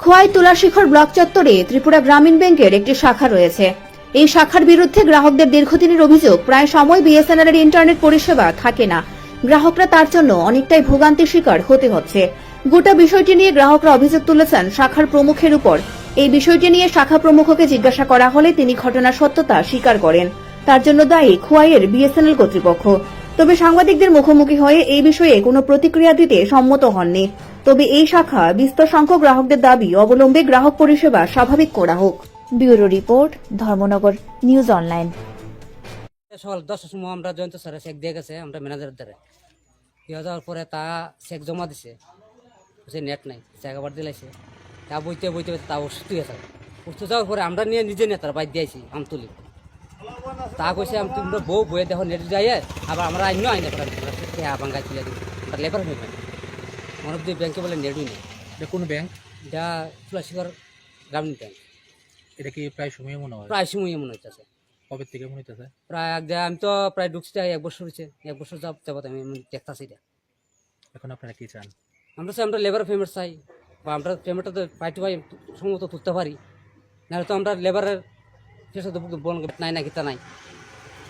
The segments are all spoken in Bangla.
খোয়াই তুলাশিখর ব্লক চত্বরে ত্রিপুরা গ্রামীণ ব্যাংকের একটি শাখা রয়েছে। এই শাখার বিরুদ্ধে গ্রাহকদের দীর্ঘদিনের অভিযোগ, প্রায় সময় বিএসএনএল এর ইন্টারনেট পরিষেবা থাকে না। গ্রাহকরা তার জন্য অনেকটাই ভোগান্তির শিকার হতে হচ্ছে। গোটা বিষয়টি নিয়ে গ্রাহকরা অভিযোগ তুলেছেন শাখার প্রমুখের উপর। এই বিষয়টি নিয়ে শাখা প্রমুখকে জিজ্ঞাসা করা হলে তিনি ঘটনার সত্যতা স্বীকার করেন। তার জন্য দায়ী খোয়াইয়ের বিএসএনএল কর্তৃপক্ষ। তবে সাংবাদিকদের মুখোমুখি হয়ে এই বিষয়ে কোনো প্রতিক্রিয়া দিতে সম্মত হননি। তবে এই শাখা বিস্তর সংখ্যক গ্রাহকদের দাবি অবলম্বে গ্রাহক পরিষেবা স্বাভাবিক করা হোক। Bureau report Dharmanagar news online. সকাল দশটার সময় আমরা জয়ন্ত স্যারের চেক দিয়ে গেছে আমরা ম্যানেজারের দ্বারা। দিয়ে যাওয়ার পরে তা চেক জমা দিছে। সে নেট নাই চেক আবার দিলাইছে। তা বইতে বইতে তা অসুস্থ গেছে। অসুস্থ যাওয়ার পরে আমরা নিয়ে নিজে নেতার বাইর দিয়েছি আমতুলি। তা কইছে আমি তোমরা বউ বইয়ে দেখো নেট যাই আবার আমরা আইন আইনে তুলে দিই আমরা লেবার হয়ে পাই মনে যদি ব্যাংকে বলে নেটই নেই। এটা কোন ব্যাংক? এটা তুলাশিকর গ্রামীণ ব্যাংক। এটা কি প্রায় সময় মনে হয়? প্রায় সময় মনে হইতেছে। কবে থেকে মনে হইতেছে? প্রায় আমি তো প্রায় ঢুকছি এক বছর হয়েছে এক বছর যাব যাবত আমি দেখতেছি এটা। এখন আপনারা কি চান? আমরা চাই আমরা লেবার পেমেন্ট চাই। বা আমরা পেমেন্টটা তো পাই সম্ভবত তুলতে পারি। নাহলে তো আমরা লেবারের নাই না কিতা নাই।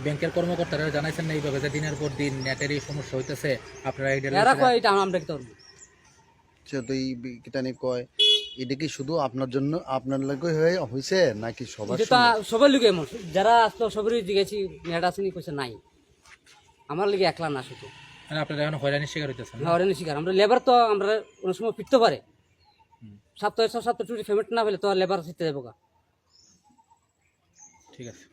ব্যাংকের কর্মকর্তারা জানাইছেন না এইভাবে যে দিনের পর দিন নেটের এই সমস্যা হইতেছে। আপনারা এটা কয় এটা আমরা করব? কয় কি শুধু আপনার জন্য আপনার হয়ে হয়েছে নাকি সবার এটা সবার লিগে এমন। যারা আসলো সবারই জিজ্ঞেসি নেট আসেনি কইছে নাই। আমার লিগে একলা না শুধু। মানে আপনারা এখন হয়রানির শিকার হইতেছেন হ্যাঁ অনেক শিকার। আমরা লেবার তো আমরা অনেক সময় ফিরতে পারে। সপ্তাহে সপ্তাহ টুটি পেমেন্ট না পেলে তো লেবার ফিরতে যাব গা। ঠিক আছে